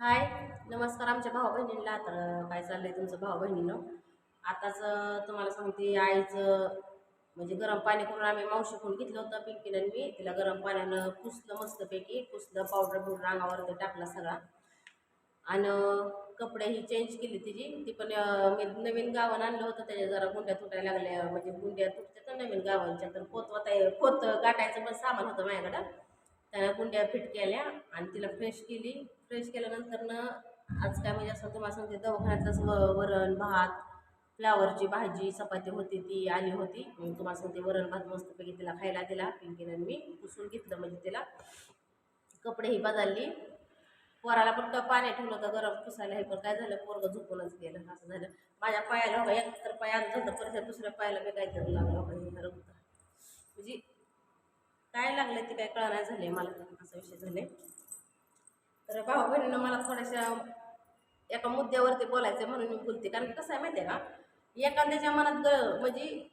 हाय नमस्कार आमच्या भाऊ बहिणींना तर काय चाललं आहे तुमचं भाऊ बहिणीनं आताच तुम्हाला सांगते आईचं म्हणजे गरम पाणी करून आम्ही मावशीकडून घेतलं होतं पिंकीनं मी. तिला गरम पाण्यानं पुसलं मस्तपैकी. पुसलं पावडर बिवडर अंगावर टाकला सगळा. आणि कपडे ही चेंज केली तिची. ती पण मी नवीन गावन आणलं होतं. त्याच्या जरा गुंड्या तुटायला लागल्या. म्हणजे गुंड्या तुटतात ना नवीन गावांच्या. तर पोत पोत गाठायचं पण सामान होतं माझ्याकडं. त्याला गुंड्या फिट केल्या आणि तिला फ्रेश केली. फ्रेश केल्यानंतर ना आज काय म्हणजे असं तुम्हाला सांगते दवाखान्यातलंच व वरण भात फ्लावरची भाजी चपाती होती ती आली होती. मग तुम्हाला सांगते वरण भात मस्तपैकी तिला खायला दिला पिंकीनं मी पुसून घेतलं म्हणजे तिला. कपडेही बदलली. पोराला पण पाणी ठेवलं होतं गरम पुसायला. हे पण काय झालं पोरगं झोपूनच गेलं असं झालं. माझ्या पायाला बघा एक तर पायाला झालं परत दुसऱ्या पायाला मी काहीतरी लागलं बघा म्हणजे काय लागलं ते काय कळणार झाले मला असा विषय झाले तर भाऊ बहिणीनं मला थोड्याशा एका मुद्द्यावरती बोलायचं आहे म्हणून मी बोलते. कारण कसं आहे माहिती आहे का? एखाद्याच्या मनात ग म्हणजे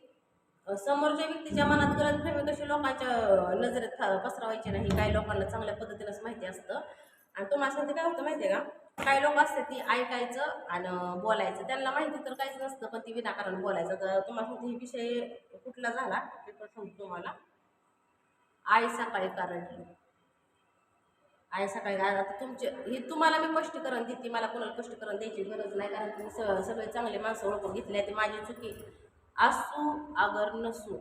समोरच्या व्यक्तीच्या मनात गलतफहमी कशी लोकांच्या नजरेत फ- पसरवायची नाही काही लोकांना चांगल्या पद्धतीनंच माहिती असतं. आणि तुम्हाला सांगते काय होतं माहिती आहे का? काही लोक असते ती ऐकायचं आणि बोलायचं. त्यांना माहिती तर काहीच नसतं पण ती विनाकारण बोलायचं. तर तुम्हाला सांगते ही विषय कुठला झाला? ते पण सांगतो तुम्हाला. आई सकाळी कारण आहे सकाळी आता तुमचे ही तुम्हाला मी स्पष्टीकरण देते. मला कोणाला स्पष्टीकरण द्यायची गरज नाही. कारण तुम्ही स सगळे चांगले माणसं ओळखून घेतले ते माझी चुकी असू अगर नसू.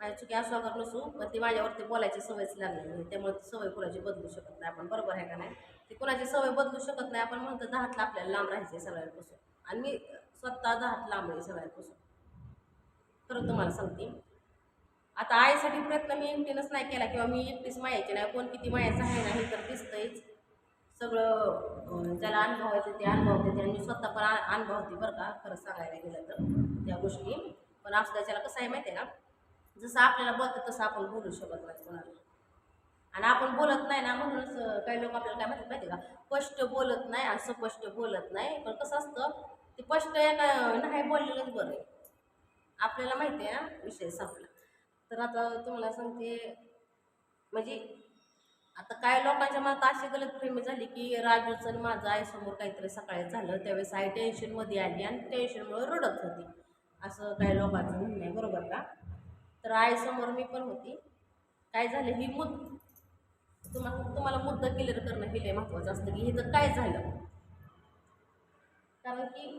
माझी चुकी असू अगर नसू पण ती माझ्यावरती बोलायची सवयच लागली नाही. त्यामुळे ती सवय कुणाची बदलू शकत नाही. आपण बरोबर आहे का नाही? ती कुणाची सवय बदलू शकत नाही. आपण म्हणतो दहातला आपल्याला लांब राहायचं सगळ्यांपासून. आणि मी स्वतः दहात लांब आहे सगळ्यांपासून. खरं तुम्हाला सांगते. आता आईसाठी प्रयत्न मी एकटीनंच नाही केला किंवा मी एकटीच मायाची नाही कोण किती मायाचं आहे ना हे तर दिसतंयच. सगळं ज्याला अनुभवायचं ते अनुभवते आणि स्वतः पण अनुभव अनुभवते बरं का खरं सांगायला गेलं तर त्या गोष्टी. पण असं त्याच्याला कसं आहे माहिती आहे का? जसं आपल्याला बोलतं तसं आपण बोलू शकत नाही कोणाला. आणि आपण बोलत नाही ना म्हणूनच काही लोक आपल्याला काय म्हणतात माहिती आहे का? स्पष्ट बोलत नाही आणि स्पष्ट बोलत नाही. पण कसं असतं ते स्पष्ट एका नाही बोललेलंच बरं आहे. आपल्याला माहिती आहे ना विषय संपला. तर आता तुम्हाला सांगते म्हणजे आता काय लोकांच्या मनात अशी गलतफहमी झाली की राजूचं आणि माझं आईसमोर काहीतरी सकाळी झालं त्यावेळेस आई टेन्शनमध्ये आली आणि टेन्शनमुळे रडत होती. असं काही लोकांचं म्हणणं आहे बरोबर का? तर आईसमोर मी पण होती. काय झालं ही मुद तुम्हाला तुम्हाला मुद्दा क्लिअर करणं हे लय महत्त्वाचं असतं की हे तर काय झालं? कारण की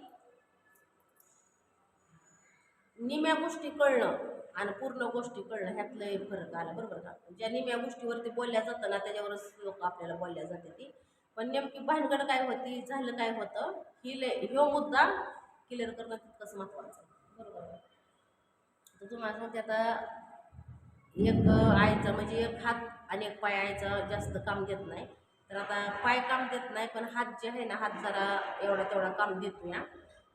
निम्या गोष्टी कळणं आणि पूर्ण गोष्टी कळणं ह्यातलं एक फरक आला. बरोबर का? ज्या निम्या गोष्टीवरती बोलल्या जातं ना त्याच्यावरच लोक आपल्याला बोलल्या जाते ती. पण नेमकी भानगड काय होती झालं काय होतं ही ले ह्यो मुद्दा क्लिअर करणं तितकंच महत्त्वाचं बरोबर तर तुम्हाला सांगते आता एक आईचा म्हणजे एक हात आणि एक पाय आईचा जास्त काम देत नाही. तर आता पाय काम देत नाही पण हात जे आहे ना हात जरा एवढा तेवढा काम देतो या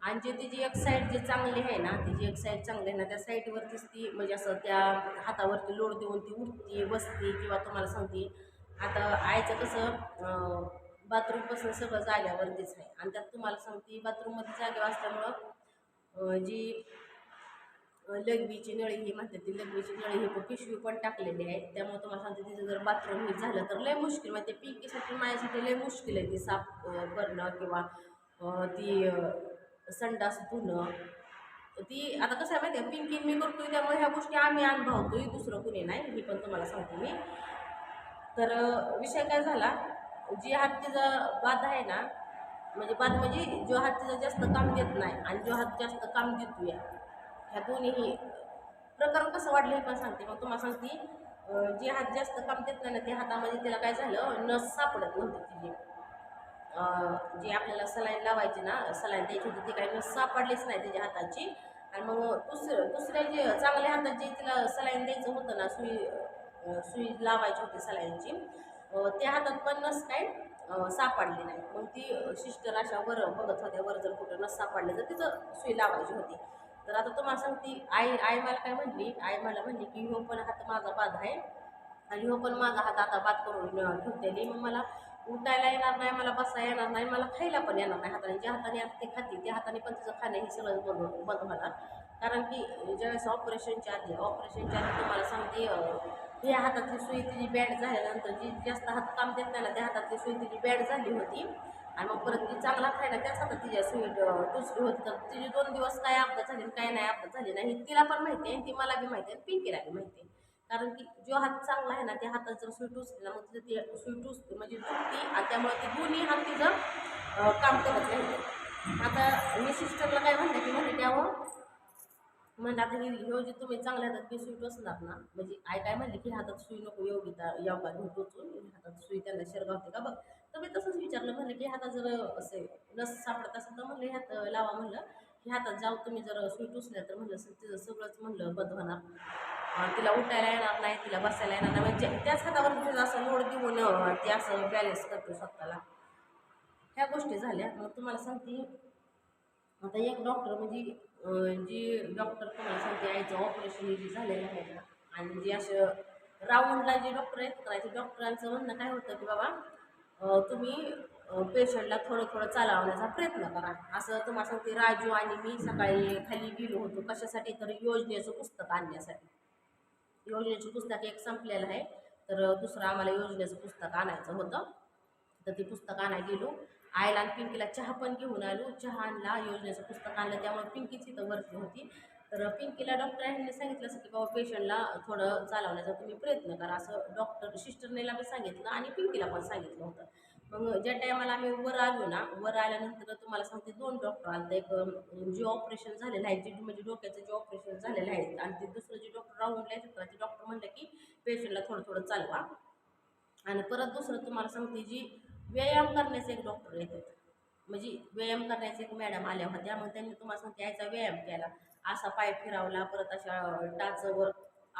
आणि जे तिची एक साईड जे चांगली आहे ना तिची एक साईड चांगली आहे ना त्या साईडवरतीच ती म्हणजे असं त्या हातावरती लोड देऊन ती उठते बसते किंवा तुम्हाला सांगते आता आईचं कसं बाथरूमपासून सगळं जाग्यावरतीच आहे. आणि त्यात तुम्हाला सांगते बाथरूममध्ये जागेवर असल्यामुळं जी लघवीची नळी ही म्हणतात ती लघवीची नळी ही पण पिशवी पण टाकलेली आहे. त्यामुळे तुम्हाला सांगते तिचं जर बाथरूम हे झालं तर लय मुश्किल म्हणजे पिकेसाठी पिंकीसाठी माझ्यासाठी लय मुश्किल आहे ती साफ करणं किंवा ती संडास धुणं. ती आता कसं आहे माहिती आहे पिंकी मी करतोय त्यामुळे ह्या गोष्टी आम्ही अनुभवतोय दुसरं कुणी नाही हे पण तुम्हाला सांगते मी. तर विषय काय झाला जी हात तिचा बाद आहे ना म्हणजे बाद म्हणजे जो हात जास्त काम देत नाही आणि जो हात जास्त काम देतोय ह्या दोन्हीही प्रकरण कसं वाढलं हे पण सांगते. मग तुम्हाला सांगते जे हात जास्त काम देत नाही ना त्या हातामध्ये तिला काय झालं नस सापडत नव्हती तिची. जे आपल्याला सलाईन लावायची ना सलाईन द्यायची होती ती काही नस सापडलीच नाही तिच्या हाताची. आणि मग दुसरं दुसऱ्या जे चांगल्या हातात जे तिला सलाईन द्यायचं होतं ना सुई सुई लावायची होती सलाईनची त्या हातात पण नस काय सापडली नाही. मग ती सिस्टर अशा वर बघत होत्या वर जर कुठं नस सापडली तर तिचं सुई लावायची होती. तर आता तुम्हाला सांगते आई आई मला काय म्हणली आई मला म्हणली की ह्यो पण हात माझा बाद आहे आणि ह्यो पण माझा हात आता बाद करून ठेवतेली मग मला उठायला येणार नाही मला बसायला येणार नाही मला खायला पण येणार नाही हाताने. ज्या हाताने आता ते खाते त्या हाताने पण तिचं खाणं हे सगळं बंद बंद होणार कारण की ज्यावेळेस ऑपरेशनच्या आधी ऑपरेशनच्या आधी तुम्हाला सांगते ह्या हातातली सुई तिची बॅड झाल्यानंतर जी जास्त हात काम देत नाही ना त्या हातातली सुई तिची बॅड झाली होती. आणि मग परत ती चांगला खायला त्याच हातात तिच्या सुई दुसरी टुचली होती. तर तिची दोन दिवस काय अपघात झाली काय नाही अपघात झाली नाही तिला पण माहिती आहे ती मला बी माहिती आहे पिंकीला बी माहिती आहे. कारण की जो हात चांगला आहे ना त्या हातात जर सुई उचली ना मग तिचं ती सुई उचते म्हणजे दुखती आणि त्यामुळे ती दोन्ही हात तिचं काम करत राहिले आता मी सिस्टरला काय म्हणते की म्हणजे त्यावर म्हणजे आता हे ह्यो जे तुम्ही चांगल्या हातात की स्वीट असणार ना म्हणजे आय काय म्हणले की हातात सुई नको योगिता योगा घेऊन टोचून हातात सुई त्यांना शिरगावते का बघ. तर मी तसंच विचारलं म्हणलं की हातात जर असे लस सापडत असेल तर म्हणलं हात लावा म्हणलं की हातात जाऊ तुम्ही जर सुई उचल्या तर म्हणलं तिचं सगळंच म्हणलं बदवणार तिला उठायला येणार नाही तिला बसायला येणार नाही. म्हणजे त्याच हातावर तिचं असं लोड देऊन ते असं बॅलेन्स करतो स्वतःला. ह्या गोष्टी झाल्या. मग तुम्हाला सांगते आता एक डॉक्टर म्हणजे जी डॉक्टर तुम्हाला सांगते आईचं ऑपरेशन जे झालेलं आहे ना आणि जे असं राऊंडला जे डॉक्टर आहेत करायचे डॉक्टरांचं म्हणणं काय होतं की बाबा तुम्ही पेशंटला थोडं थोडं चालवण्याचा प्रयत्न करा. असं तुम्हाला सांगते राजू आणि मी सकाळी खाली गेलो होतो कशासाठी? तर योजनेचं पुस्तक आणण्यासाठी. योजनेची पुस्तक एक संपलेलं आहे. तर दुसरं आम्हाला योजनेचं पुस्तक आणायचं होतं. तर ते पुस्तक आणाय गेलो. आईला आणि पिंकीला चहा पण घेऊन आलो. चहा आणला योजनेचं पुस्तक आणलं. त्यामुळे पिंकीच इथं वरती होती. तर पिंकीला डॉक्टरांनी सांगितलं असं की बाबा पेशंटला थोडं चालवण्याचा तुम्ही प्रयत्न करा. असं डॉक्टर सिस्टरनेला पण सांगितलं आणि पिंकीला पण सांगितलं होतं. मग ज्या टायमाला आम्ही वर आलो ना वर आल्यानंतर तुम्हाला सांगते दोन डॉक्टर आले एक जे ऑपरेशन झालेलं आहे जे म्हणजे डोक्याचं जे ऑपरेशन झालेलं आहे आणि ते दुसरं जे डॉक्टर राऊंडला येतात ना, ते डॉक्टर म्हणलं की पेशंटला थोडं थोडं चालवा. आणि परत दुसरं तुम्हाला सांगते जी व्यायाम करण्याचे एक डॉक्टर येतात म्हणजे व्यायाम करण्याचे एक मॅडम आल्या होत्या. मग त्यांनी तुम्हाला सांगते याचा व्यायाम केला. असा पाय फिरावला परत अशा टाचवर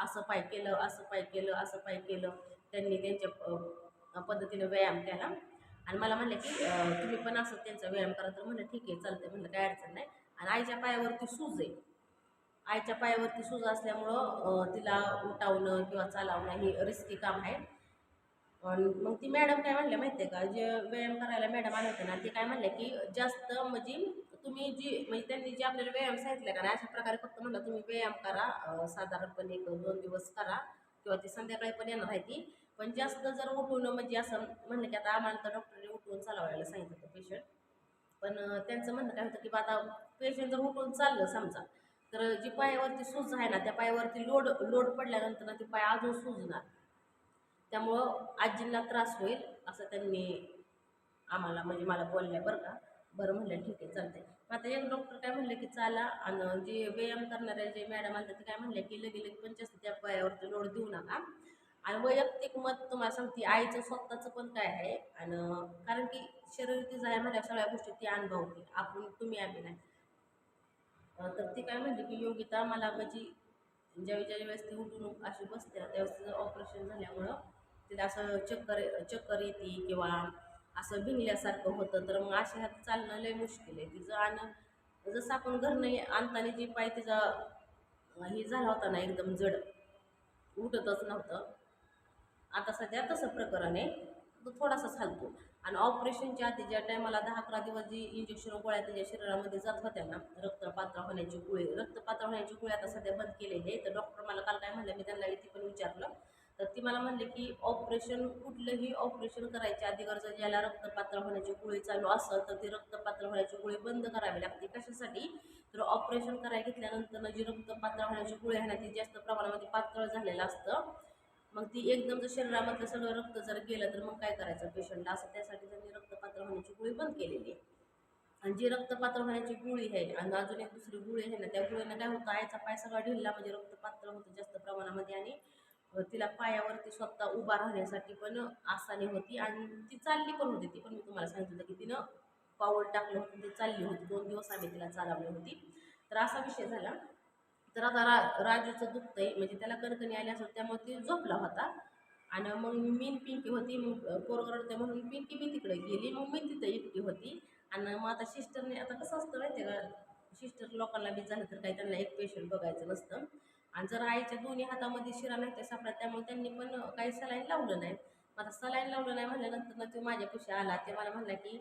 असं पाय केलं असं पाय केलं असं पाय केलं. त्यांनी त्यांच्या पद्धतीनं व्यायाम केला. आणि मला म्हणलं की तुम्ही पण असं त्यांचा व्यायाम करा. तर म्हणलं ठीक आहे चालतं म्हणलं काय अडचण नाही. आणि आईच्या पायावरती सूज आहे. आईच्या पायावरती सूज असल्यामुळं तिला उठावणं किंवा चालवणं हे रिस्की काम आहे. आणि मग ती मॅडम काय म्हणल्या माहिती आहे का जे व्यायाम करायला मॅडम आल्या होत्या ना ते काय म्हणले की जास्त म्हणजे तुम्ही जी म्हणजे त्यांनी जे आपल्याला व्यायाम सांगितले का अशा प्रकारे फक्त म्हणलं तुम्ही व्यायाम करा साधारणपणे एक दोन दिवस करा किंवा ती संध्याकाळी पण येणार आहे ती. पण जास्त जर उठवणं म्हणजे असं म्हणलं की आता आम्हाला तर डॉक्टरने उठवून चालवायला सांगितलं होतं पेशंट पण त्यांचं म्हणणं काय होतं की बा आता पेशंट जर उठून चाललं समजा तर जी पायावरती सूज आहे ना त्या पायावरती लोड लोड पडल्यानंतर ना ती पाय अजून सुजणार. त्यामुळं आजींना त्रास होईल असं त्यांनी आम्हाला म्हणजे मला बोलल्या बरं का. बरं म्हणलं ठीक आहे चालते मग आता एक डॉक्टर काय म्हणलं की चाला आणि जे व्यायाम करणारे जे मॅडम आले ते काय म्हणले की लगे लगे पण जास्त त्या पायावरती लोड देऊ नका. आणि वैयक्तिक मत तुम्हाला सांगते आईचं स्वतःचं पण काय आहे आणि कारण की शरीर तिचं आहे म्हणल्या सगळ्या गोष्टी ती अनुभवते आपण तुम्ही आम्ही नाही. तर ती काय म्हणते की योगिता मला म्हणजे ज्यावेळी ज्या वेळेस ती उठून अशी बसते ना त्यावेळेस तिचं ऑपरेशन झाल्यामुळं तिला असं चक्कर चक्कर येते किंवा असं भिंगल्यासारखं होतं. तर मग अशा ह्यात चालणं लय मुश्किल आहे. तिचं आणि जसं आपण घरनं आणताना जी पाय तिचा हे झाला होता ना एकदम जड उठतच नव्हतं. आता सध्या तसं प्रकरण आहे. तो थोडासाच हलतो आणि ऑपरेशनच्या आधी ज्या टायमाला दहा अकरा दिवस जी इंजेक्शन गोळ्या त्याच्या शरीरामध्ये जात होत्या ना रक्तपात्र होण्याची गोळी रक्तपात्र होण्याची गोळी आता सध्या बंद केलेली आहे. तर डॉक्टर मला काल काय म्हणलं मी त्यांना इथे पण विचारलं. तर ती मला म्हणले की ऑपरेशन कुठलंही ऑपरेशन करायच्या आधी गरज ज्याला रक्तपात्र होण्याची गोळी चालू असेल तर ती रक्तपात्र होण्याची गोळी बंद करावी लागते. कशासाठी? तर ऑपरेशन करायला घेतल्यानंतर जी रक्तपात्र होण्याची गोळी आहे ना ती जास्त प्रमाणामध्ये पातळ झालेलं असतं. मग ती एकदम जर शरीरामधलं सगळं रक्त जर गेलं तर मग काय करायचं? पेशंटला असं त्यासाठी त्यांनी रक्तपात्र होण्याची गोळी बंद केलेली आहे. आणि जी रक्तपात्र होण्याची गोळी आहे आणि अजून एक दुसरी गोळी आहे ना त्या गोळीनं काय होतं? आईचा पाय सगळा ढिल्ला म्हणजे रक्तपात्र होतं जास्त प्रमाणामध्ये आणि तिला पायावरती स्वतः उभा राहण्यासाठी पण आसानी होती आणि ती चालली पण होती. ती पण मी तुम्हाला सांगितलं होतं की तिनं पाऊल टाकलं होतं ती चालली होती. दोन दिवस आम्ही तिला चालवली होती. तर असा विषय झाला. तर आता रा राजूचं दुखतंय म्हणजे त्याला कणकणी आली असं त्यामुळे ती झोपला होता. आणि मग मी पिंकी होती मग पोरगडते म्हणून पिंकी बी तिकडे गेली मग मी तिथं एकटी होती. आणि मग आता सिस्टरने आता कसं असतं माहिती आहे का सिस्टर लोकांना बी झालं तर काही त्यांना एक पेशंट बघायचं नसतं. आणि जर आईच्या दोन्ही हातामध्ये शिरा नाही त्या सापडा त्यामुळे त्यांनी पण काही सलाईन लावलं नाही. मग आता सलाईन लावलं नाही म्हणल्यानंतर ना तो माझ्यापाशी आला. ते मला म्हणला की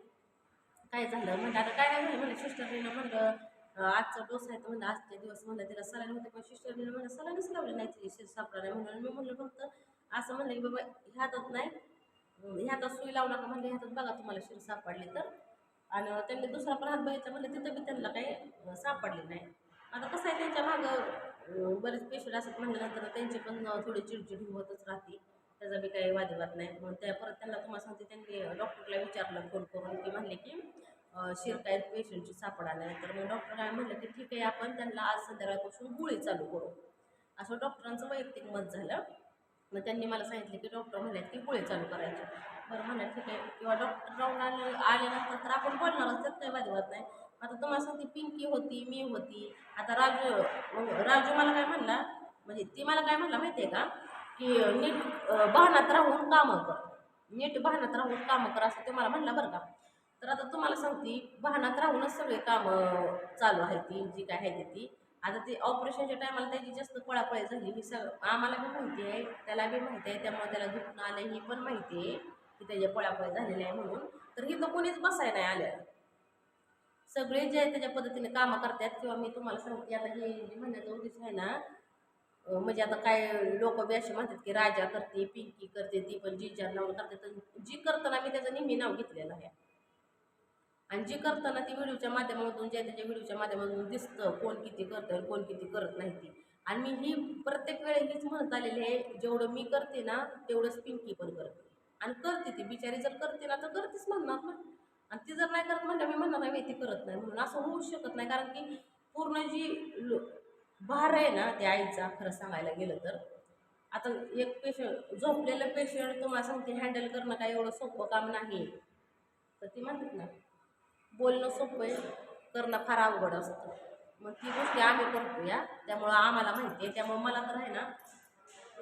काय झालं? म्हणलं आता काय नाही झालं म्हणलं सिस्टरने म्हणलं आजचा डोस आहे तर म्हणलं आजचे दिवस म्हणलं तिला सलाईन होते पण सिस्टरने म्हणलं सलाईनच लावली नाही तिची शिर सापडा नाही म्हणून मी म्हणलं फक्त असं म्हणलं की बाबा ह्यातच नाही ह्यातच सुई लावू नका म्हणलं ह्यातच बघा तुम्हाला शिर सापडली तर. आणि त्यांनी दुसरा पण हात बघितला म्हणलं तिथं बी त्यांना काही सापडली नाही. आता कसं आहे त्यांच्या मागं बरेच पेशंट असत म्हणल्यानंतर त्यांची पण थोडी चिडचिड होतच राहते. त्याचा बी काही वादविवाद नाही. मग त्या परत त्यांना तुम्हाला सांगते त्यांनी डॉक्टरला विचारलं फोन करून की म्हणले की शिरकायत पेशंटची सापडा नाही तर मग डॉक्टर काय म्हणलं की ठीक आहे आपण त्यांना आज संध्याकाळपासून गोळी चालू करू. असं डॉक्टरांचं वैयक्तिक मत झालं. मग त्यांनी मला सांगितलं की डॉक्टर म्हणल्यात की गोळी चालू करायची. बरं म्हणा ठीक आहे. किंवा डॉक्टर राहून आले आल्यानंतर तर आपण बोलणारच त्यात काही वाजवत नाही. आता तुम्हाला सांगते पिंकी होती मी होती. आता राजू राजू मला काय म्हणला म्हणजे ती मला काय म्हणला माहिती आहे का की नीट भानात राहून कामं कर. नीट भानात राहून कामं कर असं ते मला म्हणलं बरं का. तर आता तुम्हाला सांगते वाहनात राहूनच सगळे कामं चालू आहे ती जी काय आहे ती. आता ते ऑपरेशनच्या टायमाला त्याची जास्त पळापळी झाली ही सगळं आम्हाला बी माहिती आहे त्याला बी माहिती आहे त्यामुळे त्याला दुखणं आलं ही पण माहिती आहे की त्याच्या पळापळी झालेली आहे म्हणून. तर इथं कोणीच बसाय नाही आलं सगळे जे आहे त्याच्या पद्धतीने कामं करतात किंवा मी तुम्हाला सांगते आता हे जे म्हणण्याचा उद्देश आहे ना म्हणजे आता काय लोक बी असे म्हणतात की राजा करते पिंकी करते ती पण जिजान लावून करते तर जी करताना मी त्याचं नेहमी नाव घेतलेलं आहे. आणि जी करताना ती व्हिडिओच्या माध्यमातून जे त्याच्या व्हिडिओच्या माध्यमातून दिसतं कोण किती करतं आणि कोण किती करत नाही ती. आणि मी ही प्रत्येक वेळी हीच म्हणत आलेली आहे जेवढं मी करते ना तेवढंच पिंकी पण करते. आणि करते ती बिचारी जर करते ना तर करतेच म्हणणार ना. आणि ती जर नाही करत म्हणलं मी म्हणणार नाही ती करत नाही म्हणून. असं होऊ शकत नाही कारण की पूर्ण जी लो भार आहे ना त्या आईचा खरं सांगायला गेलं तर. आता एक पेशंट झोपलेलं पेशंट तुम्हाला सांगते हँडल करणं काय एवढं सोपं काम नाही तर ती म्हणतात ना बोलणं सोपं आहे. करणं फार अवघड असतं. मग ती गोष्टी आम्ही करतो या त्यामुळं आम्हाला माहिती आहे. त्यामुळं मला तर आहे ना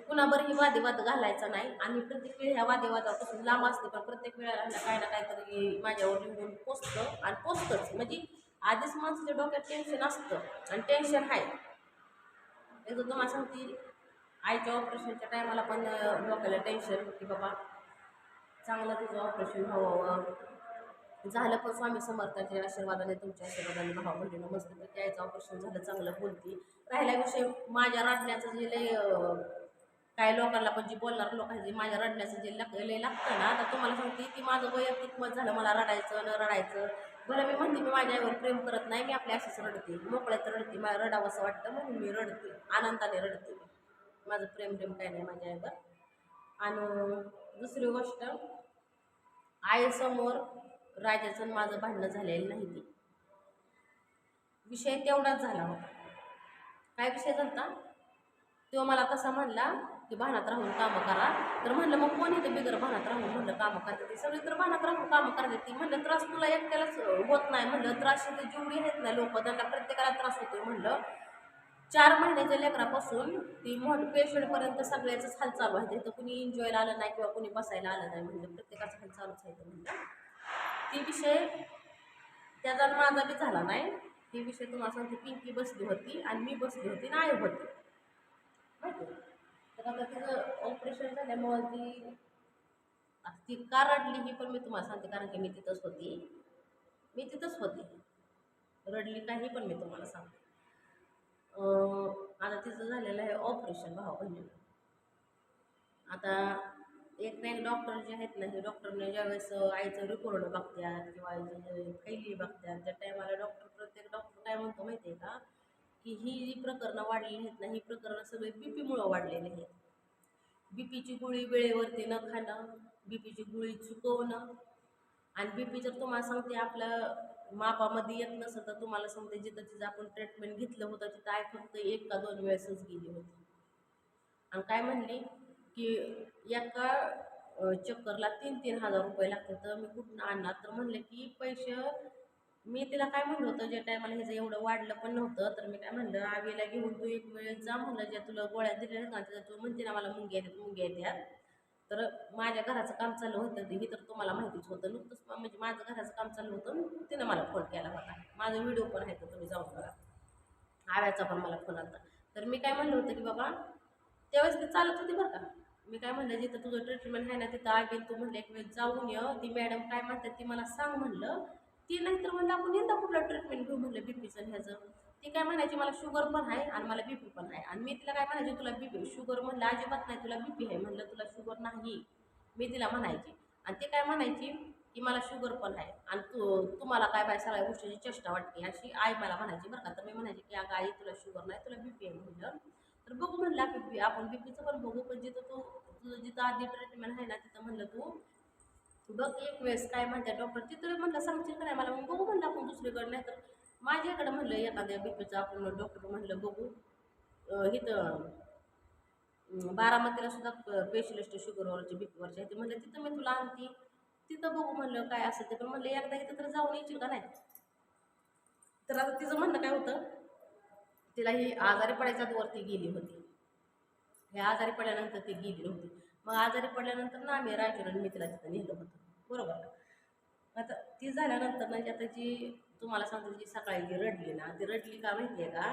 कुणाबरही वादविवाद घालायचा नाही. आणि प्रत्येक वेळी ह्या वादविवादापासून लांब असते पण प्रत्येक वेळेला काय ना काहीतरी माझ्यावर लिहून पोचतं. आणि पोचतंच. म्हणजे आधीच माणसाच्या डोक्यात टेन्शन असतं. आणि टेन्शन आहे. एकदा तुम्हाला सांगते आईच्या ऑपरेशनच्या टायमाला पण डोक्याला टेन्शन की बाबा चांगलं तुझं ऑपरेशन व्हावं. झालं पण स्वामी समर्थांच्या आशीर्वादाने तुमच्या आशीर्वादाने भावा बहिणीनं मस्त त्याचं ऑपरेशन झालं चांगलं बोलती. राहिला विषय माझ्या रडण्याचं जे लय काही लोकांना पण जी बोलणार लोकांची माझ्या रडण्याचं जे लक लय लागतं ना तर तुम्हाला सांगते की माझं वैयक्तिक मत झालं मला रडायचं न रडायचं. बरं मी म्हणते मी माझ्या आईवर प्रेम करत नाही मी आपल्या अशीच रडते मोकळ्यात रडते मला रडावं असं वाटतं म्हणून मी रडते आनंदाने रडते मी. माझं प्रेम प्रेम काय नाही माझ्या आईवर. आणि दुसरी गोष्ट आईसमोर राजाचं माझं भांडणं झालेलं नाही ती. विषय तेवढाच झाला होता. काय विषय झाला तो मला तसा म्हणला की भानात राहून कामं करा. तर म्हणलं मग कोण इथं बिगर भानात राहून म्हणलं कामं करते ते? सगळी तर भानात राहून कामं करते ती. म्हणलं त्रास तुला एकट्यालाच होत नाही. म्हणलं त्रास इथे जेवढी आहेत ना लोक त्यांना प्रत्येकाला त्रास होतो म्हणलं चार महिन्याच्या लेकरापासून ती मोठ पेशंटपर्यंत सगळ्याचंच हाल चालू आहे. तर कुणी एन्जॉयला आलं नाही किंवा कुणी बसायला आलं नाही. म्हणलं प्रत्येकाचं हाल चालूच आहे म्हणलं ती विषय त्याचा माझा बी झाला नाही ती विषय तुम्हाला सांगते पिंकी बसली होती आणि मी बसली होती नाही आई होती. माहिती तर आता तिचं ऑपरेशन झाल्यामुळं ती ती का रडली ही पण मी तुम्हाला सांगते कारण की मी तिथंच होती. मी तिथंच होती. रडली काही पण मी तुम्हाला सांगते. आता तिचं झालेलं आहे ऑपरेशन भावा बहिणीनं आता एक ना एक डॉक्टर जे आहेत ना हे डॉक्टरने ज्यावेळेस आईचं रिपोर्ट बघतात किंवा फैली बघतात त्या टायमाला डॉक्टर प्रत्येक डॉक्टर काय म्हणतो माहिती आहे का? की ही जी प्रकरणं वाढलेली आहेत ना ही प्रकरणं सगळे बी पीमुळं वाढलेली आहेत. बी पीची गोळी वेळेवरती न खाणं बी पीची गोळी चुकवणं आणि बी पी जर तुम्हाला सांगते आपल्या मापामध्ये येत नसेल तर तुम्हाला सांगते जिथं तिचं आपण ट्रीटमेंट घेतलं होतं तिथं आई फक्त एक का दोन वेळेसच गेली होती. आणि काय म्हणली? की एका चक्करला तीन तीन हजार रुपये लागतात. तर मी कुठून आणणार? तर म्हणलं की पैसे मी तिला काय म्हणलं होतं ज्या टायमाला ह्याचं एवढं वाढलं पण नव्हतं तर मी काय म्हणलं आवीला घेऊन तू एक वेळेस जा म्हणलं ज्या तुला गोळ्या दिल्या ना त्याचा तू म्हणते ना मला मुंग्या येतात मुंग्या येतात तर माझ्या घराचं काम चालू होतं ते हे तर तुम्हाला माहितीच होतं. नुकतंच म्हणजे माझं घराचं काम चालू होतं तिनं मला फोन केला होता. माझा व्हिडिओ पण आहे तर तुम्ही जाऊन बघा. आव्याचा पण मला फोन आला तर मी काय म्हणलं होतं की बाबा त्यावेळेस ते चालत होती बरं का. मी काय म्हणलं जिथं तुझं ट्रीटमेंट आहे ना तिथं आगे तू म्हणलं एक वेळ जाऊन ये. ती मॅडम काय म्हणतात ती मला सांग म्हणलं. ती नाहीतर म्हणलं आपण यंदा कुठलं ट्रीटमेंट घेऊ म्हणलं बीपीचं ह्याचं. ती काय म्हणायची मला शुगर पण आहे आणि मला बीपी पण आहे. आणि मी तिला काय म्हणायची तुला बीपी शुगर म्हणलं अजिबात नाही तुला बीपी आहे म्हणलं तुला शुगर नाही. मी तिला म्हणायची. आणि ती काय म्हणायची की मला शुगर पण आहे. आणि तू तुम्हाला काय बाय सगळ्या गोष्टीची चेष्टा वाटते. अशी आई मला म्हणायची बरं का. तर मी म्हणायची की अगं आई तुला शुगर नाही तुला बीपी आहे म्हणलं. तर बघू म्हणलं बीपी आपण बीपीचं पण बघू पण जिथं तू तुझं जिथं आधी ट्रीटमेंट आहे ना तिथं म्हणलं तू बघ एक वेळेस काय म्हणते डॉक्टर तिथं म्हणलं सांगशील का नाही मला? मग बघू म्हणलं आपण दुसरीकडे नाही तर माझ्याकडे म्हणलं एखाद्या बीपीचं आपण डॉक्टर म्हणलं बघू. इथं बारामतीला सुद्धा स्पेशलिस्ट शुगरवरचे बीपीवरचे आहे ते म्हणलं तिथं मी तुला आणती. तिथं बघू म्हणलं काय असेल ते. पण म्हणलं एकदा इथं तर जाऊन यायची का नाही? तर आता तिचं म्हणणं काय होतं? तिला ही आजारी पडायच्या वरती गेली होती. हे आजारी पडल्यानंतर ती गेली होती मग आजारी पडल्यानंतर ना आम्ही रायचूर मी तिला तिथं नेलं होतं. बरोबर आता ती झाल्यानंतर ना जी आता जी तुम्हाला सांगतो जी सकाळी जी रडली ना ती रडली का माहिती आहे का?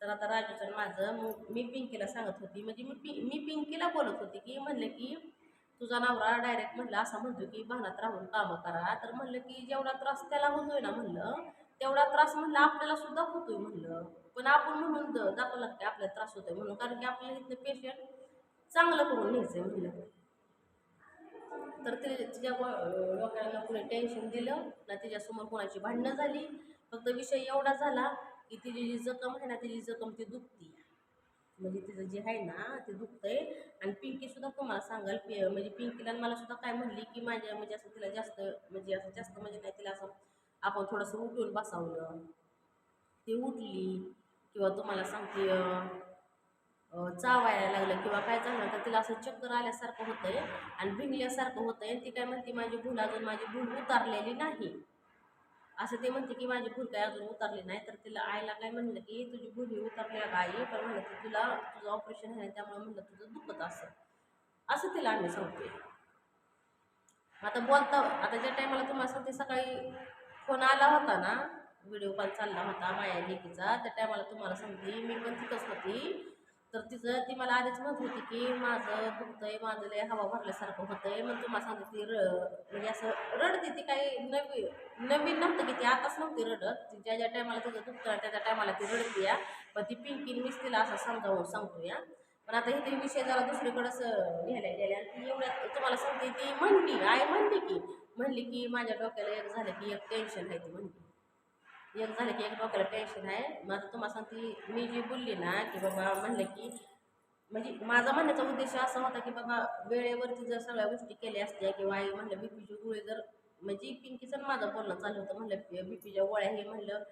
तर आता राजूचं माझं मग मी पिंकीला सांगत होती. म्हणजे मी पि मी पिंकीला बोलत होती की म्हणलं की तुझा नवरा डायरेक्ट म्हणलं असं म्हणतो की भानात राहून कामं करा. तर म्हणलं की जेवढा त्रास त्याला होतोय ना म्हणलं तेवढा त्रास म्हणलं आपल्याला सुद्धा होतोय म्हणलं. पण आपण म्हणून द- दाखवलं लागते आपल्याला त्रास होतोय म्हणून. कारण की आपल्याला इथलं पेशंट चांगलं करून न्यायचं आहे म्हणलं. तर ते तिच्या डॉक्टरांना डोक्याला कुणी टेन्शन दिलं ना तिच्यासमोर कोणाची भांडणं झाली. फक्त विषय एवढा झाला की तिची जी जखम आहे ना तिची जखम ती दुखती म्हणजे तिचं जे आहे ना ते दुखतंय. आणि पिंकी सुद्धा तुम्हाला सांगाल पि म्हणजे पिंकीला मला सुद्धा काय म्हणली की माझ्या म्हणजे असं तिला जास्त म्हणजे असं जास्त म्हणजे काय तिला असं आपण थोडंसं उठून बसावलं. ती उठली किंवा तुम्हाला सांगते चावायला लागलं किंवा काय झालं तर तिला असं चक्कर आल्यासारखं होतं आहे आणि भिंगल्यासारखं होतं आहे ती काय म्हणते माझी भूल अजून माझी भूल उतारलेली नाही. असं ते म्हणते की माझी भूल काय अजून उतरली नाही. तर तिला आईला काय म्हणलं की तुझी भूल ही उतरलेला का आई? पण म्हणलं की तुला तुझं ऑपरेशन आहे त्यामुळे म्हणलं तुझं दुखत असं. असं तिला आम्ही सांगते आता बोलता आता ज्या टायमाला तुम्हाला सांगते सकाळी फोन आला होता ना व्हिडिओ कॉल चालला होता माया लेकीचा. त्या टायमाला तुम्हाला सांगते मी पण तिथंच होती. तर तिचं ती मला आधीच म्हणत होती की माझं दुखतंय माझं लय हवा भरल्यासारखं होतंय. मग तुम्हाला सांगते ती र म्हणजे असं रडते ती काही नवी नवीन नव्हतं की ती आताच नव्हती रडत. ती ज्या ज्या टायमाला तिचं दुखतं ना त्या त्या टायमाला ती रडते या. पण ती पिंकी मीच तिला असं समजावून सांगतो या. पण आता हे ते विषय जरा दुसरीकडंच घ्यायला गेल्या. आणि ती एवढ्यात तुम्हाला सांगते ती म्हणली आई म्हणली की म्हणली की माझ्या डोक्याला एक झालं की एक टेन्शन आहे ती म्हणली. एक झालं की एक डोक्याला टेन्शन आहे. मग आता तुम्हाला सांगते मी जी बोलली ना की बाबा म्हणलं की म्हणजे माझा म्हणण्याचा उद्देश असा होता की बाबा वेळेवरती जर सगळ्या गोष्टी केल्या असत्या किंवा आई म्हणलं बीपीची गोळी जर म्हणजे पिंकीचं माझं बोलणं चालू होतं म्हणलं बीपीच्या गोळ्या हे म्हणलं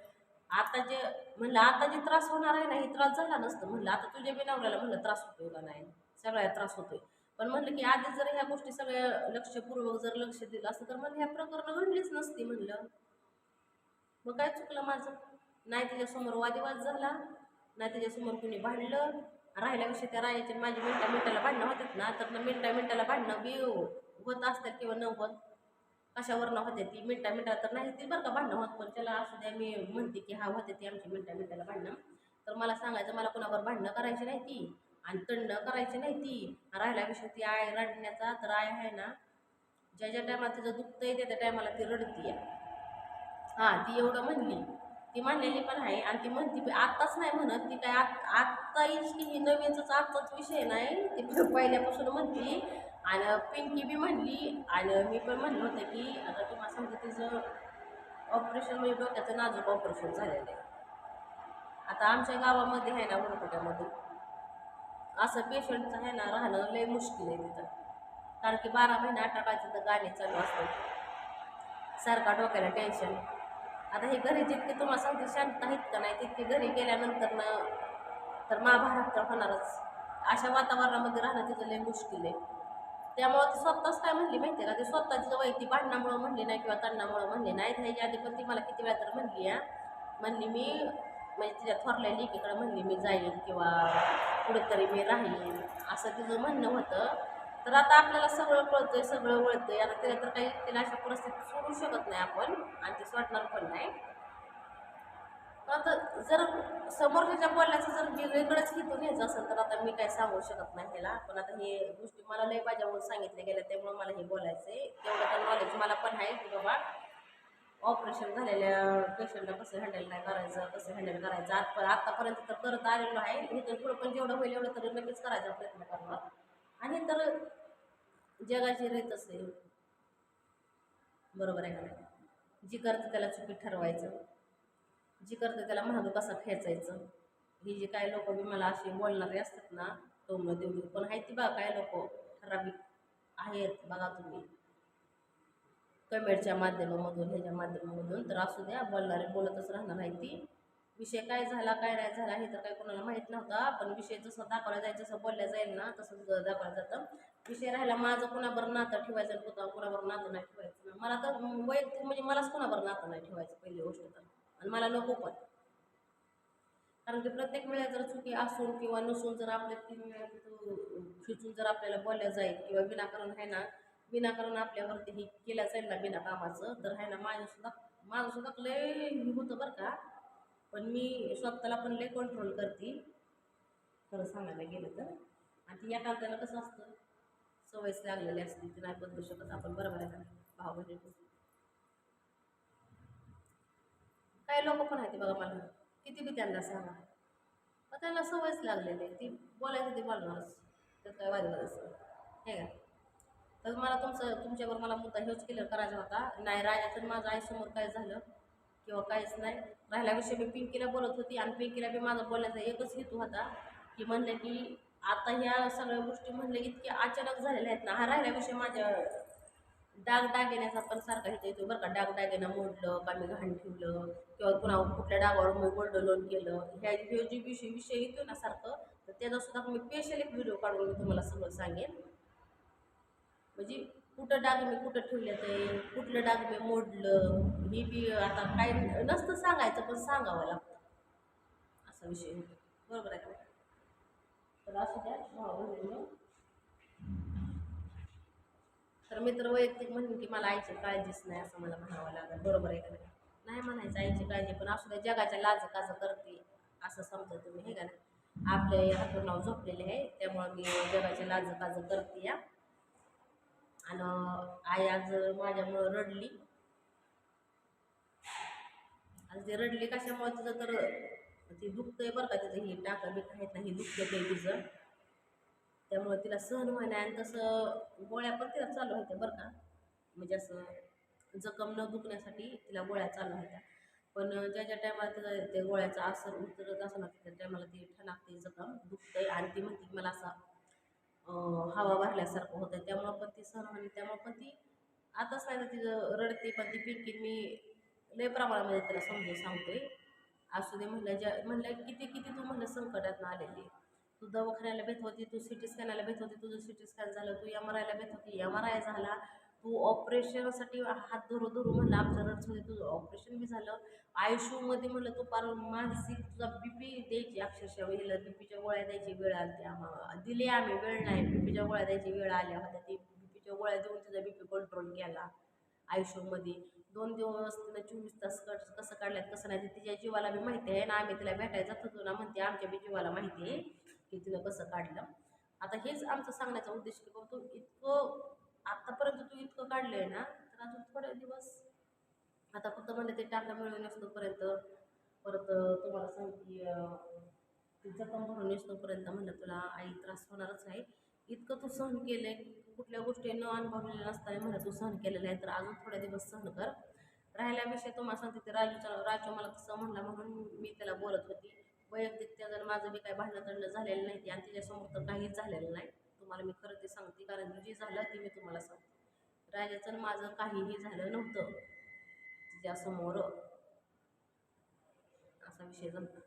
आता जे म्हणलं आता जे त्रास होणार आहे ना हे त्रास झाला नसतं म्हणलं. आता तुझ्या बी म्हणलं त्रास होतोय का नाही? सगळ्या त्रास होतोय. पण म्हणलं की आधी जर ह्या गोष्टी सगळ्या लक्षपूर्वक जर लक्ष दिलं असतं तर म्हणलं ह्या प्रकरणं घडलीच नसती म्हणलं. मग काय चुकलं माझं? नाही तिच्यासमोर वादिवाद झाला नाही तिच्यासमोर कुणी भांडलं राहिल्या त्या राहायचे माझी मिनटा मिनटाला भांडणं होतात ना तर मिनटा मिनटाला भांडणं बी होत असतात किंवा न होत. कशावरनं होते ती? मिनटा मिनटा तर नाही ती बरं का भांडणं होत पण त्याला असू द्या मी म्हणते की हा होते ती आमची मिनटा मिनटाला भांडणं. तर मला सांगायचं मला कोणावर भांडणं करायची नाही ती. आणि थंड करायची नाही ती. राहिला विषय ती आय रडण्याचा तर आय आहे ना. ज्या ज्या टायमाला तिचं दुखतंय त्या त्या टायमाला ती रडती. हां ती एवढं म्हणली. ती म्हणलेली पण आहे आणि ती म्हणती आत्ताच नाही म्हणत. ती काय आत आत्ता येईल की ही नवीनचाच आत्ताच विषय नाही. ती पहिल्यापासून म्हणती. आणि पिंकी बी म्हणली. आणि मी पण म्हणलं होतं की आता तुम्हाला समजा तिचं ऑपरेशन म्हणजे डोक्याचं नाजूक ऑपरेशन झालेलं आहे. आता आमच्या गावामध्ये आहे ना वडकोट्यामध्ये असं पेशंटचं आहे ना राहणं लय मुश्किल आहे तिथं. कारण की बारा महिने अठरा काय तिथं गाणी चालू असतात. सारखा डोक्याला टेन्शन आता हे घरी जितके तुम्हाला सांगते शांत आहेत का नाही तितके घरी गेल्यानंतर ना तर महाभारत तर होणारच. अशा वातावरणामध्ये राहणं तिथं लय मुश्किल आहे. त्यामुळं ती स्वतःच काय म्हणली माहिती आहे का? ती स्वतः तिचं ती भांडणामुळं म्हणली नाही किंवा तंडामुळं म्हणली नाही. ह्याच्या आधी पण ती मला किती वेळा तर म्हणली या म्हणली मी म्हणजे तिच्या थोरल्या लेकीकडे म्हणली मी जाईन किंवा कुठेतरी मी राहीन. असं तिचं म्हणणं होतं. तर आता आपल्याला सगळं कळतंय सगळं वळतंय. आता तिला तर काही तिला अशा परिस्थितीत सोडू शकत नाही आपण. आणि ती सोडणार पण नाही. आता जर समोरच्या बोलण्याचं जर वेगवेगळंच हिथून घ्यायचं असेल तर आता मी काय सांगू शकत नाही ह्याला. पण आता हे गोष्टी मला लय माझ्यावर सांगितल्या गेल्या त्यामुळे मला हे बोलायचं आहे तेवढं तर नॉलेज मला पण आहे की बाबा ऑपरेशन झालेल्या पेशंटला कसं हँडल नाही करायचं कसं हँडल करायचं? आत आत्तापर्यंत तर करत आलेलो आहे. इथून पुढं पण जेवढं होईल एवढं तर नक्कीच करायचा प्रयत्न करणार. आणि तर जगाची रीत असेल. बरोबर आहे का नाही? जी करते त्याला चुकी ठरवायचं. जी करते त्याला महाग कसा खेचायचं. ही जी काय लोक बी मला अशी बोलणारे असतात ना टोमणं देऊ देऊ पण आहेत ती बघा काय लोक ठराविक आहेत बघा तुम्ही. कमेंटच्या माध्यमामधून ह्याच्या माध्यमामधून. तर असू द्या बोलणारे बोलतच राहणार आहे ती. विषय काय झाला काय नाही झाला हे तर काही कोणाला माहीत नव्हता. पण विषय जसं दाखवला जाईल जसं बोलल्या जाईल ना तसं दाखवलं जातं. विषय राहिला माझं कुणाबरोबर नातं ठेवायचं होतं कुणाबरोबर नातं नाही ठेवायचं. ना मला तर वैयक्तिक म्हणजे मलाच कुणाबरोबर नातं नाही ठेवायचं पहिली गोष्ट तर. आणि मला नको पण. कारण की प्रत्येक वेळेला जर चुकी असून किंवा नसून जर आपल्या तीन वेळा खिचून जर आपल्याला बोलल्या जाईल किंवा विनाकारण आहे ना विनाकारण आपल्यावरती हे केलं जाईल ना बिना कामाचं तर आहे ना माझं सुद्धा माझं सुद्धा लय होतं बरं का. पण मी स्वतःला पण लय कंट्रोल करते. खरं सांगायला गेलं तर. आणि ती एखाद्याला कसं असतं? सवयच लागलेली असते ती नाही बदलू शकत. आपण बरोबर आहे भाव काही लोक पण आहेत बघा मला. किती बी त्यांना सांगा. मग त्यांना सवयच लागलेली आहे. ती बोलायचं ते बोलणारच. तर काय वाद असं. हे का? तर मला तुमचं तुमच्यावर मला मुद्दा हेच क्लिअर करायचा होता. नाही राजाचं माझं आईसमोर काय झालं किंवा काहीच नाही. राहिल्याविषयी मी पिंकीला बोलत होती आणि पिंकीला बी माझा बोलण्याचा एकच हेतू होता की म्हणलं की आता ह्या सगळ्या गोष्टी म्हणलं इतक्या अचानक झालेल्या आहेत ना. हा राहिल्याविषयी माझ्या डाग दागिन्याचा पण सारखा इथं येतो बरं का. डाग दागिना मोडलं का मी घाण ठेवलं किंवा कुणा कुठल्या डागावर मी गोल्ड लोन केलं. ह्या हे जे विषय विषय येतो ना सारखं तर त्याचा सुद्धा मी स्पेशल एक व्हिडिओ काढून मी तुम्हाला सगळं सांगेन. म्हणजे कुठं डाग मी कुठं ठेवलं ते कुठलं डाग मी मोडलं हे बी आता काय नसतं सांगायचं पण सांगावं लागतं. असा विषय होतो. बरोबर आहे का? तर असू द्या भाऊ तर मी तर वैयक्तिक म्हणून की मला आईची काळजीच नाही असं मला म्हणावं लागेल. बरोबर आहे का नाही? म्हणायचं आईची काळजी पण असू द्या जगाच्या लाज काज करते असं समजा तुम्ही हे का नाही? आपले हातून नाव झोपलेले आहे त्यामुळं मी जगाच्या लाज काज करते या आणि आई आज माझ्यामुळं रडली. आणि ते रडली कशामुळे तिचं तर ती दुखतंय बरं का तिचं हे टाका बी आहेत ना हे दुखते ते तिचं. त्यामुळे तिला सहन व्हायला आणि तसं गोळ्या पण तिला चालू होत्या बरं का. म्हणजे असं जखम न दुखण्यासाठी तिला गोळ्या चालू होत्या. पण ज्या ज्या टायमाला तिला त्या गोळ्याचा असर उतरत असं ना त्या टायमाला ती ठणाकते जखम दुखतंय आणि ती म्हणते की मला असा हवा भरल्यासारखं होतं. त्यामुळं पण ती सहन व्हायला त्यामुळं पण ती आताच नाही तर तिचं रडते पण ती पिंकी मी लय प्रमाणामध्ये तिला समजून सांगते असू दे म्हणलं ज्या म्हणलं किती किती तू म्हणलं संकटात आलेली तू दवाखान्याला भेट होती तू सी टी स्कॅनला भेट होती तुझं सी टी स्कॅन झालं तू एम आर आयला भेट होती एम आर आय झाला. तू ऑपरेशनसाठी हात धरू धरू म्हणलं आमच्या रड्समध्ये तुझं ऑपरेशन बी झालं. आयुष्यूमध्ये म्हणलं तू पार मानसिक तुझा बी पी द्यायची अक्षरशः वेळेला बी पीच्या गोळ्या द्यायची वेळ आली ती आम्हाला. दिली आम्ही वेळ नाही. बी पीच्या गोळ्या द्यायची वेळ आल्या होत्या ती बी पीच्या गोळ्या देऊन तुझा बी पी कंट्रोल केला आयुष्यामध्ये दोन दिवस तिला चोवीस तास कट कसं काढल्यात कसं नाही ते तिच्या जीवाला बी माहिती आहे ना आम्ही तिला भेटायला जात होतो ना म्हणते आमच्या बी जीवाला माहिती आहे की तिला कसं काढलं. आता हेच आमचं सांगण्याचा उद्देश की बाबा तू इतकं आत्तापर्यंत तू इतकं काढलं आहे ना तर अजून थोडे दिवस. आता फक्त म्हणलं ते टाका मिळवून असतोपर्यंत परत तुम्हाला सांगते तिचं पण भरून येतोपर्यंत म्हणलं तुला आई त्रास होणारच आहे. इतकं तू सहन केलं आहे कुठल्या गोष्टी न अनुभवलेल्या नसताना म्हणलं तू सहन केलेलं आहे तर अजून थोडे दिवस सहन कर. राहिल्याविषयी तुम्हाला सांगते ते राजूचा राजू मला तसं म्हणला म्हणून मी त्याला बोलत होती. वैयक्तिक त्या जर माझं बी काही भांडणं तंडणं झालेलं नाही ते आणि तिच्यासमोर तर काहीच झालेलं नाही. तुम्हाला मी खरं ते सांगते कारण जे झालं ते मी तुम्हाला सांगते. राजाचं माझं काहीही झालं नव्हतं. तिच्यासमोर असा विषय झाला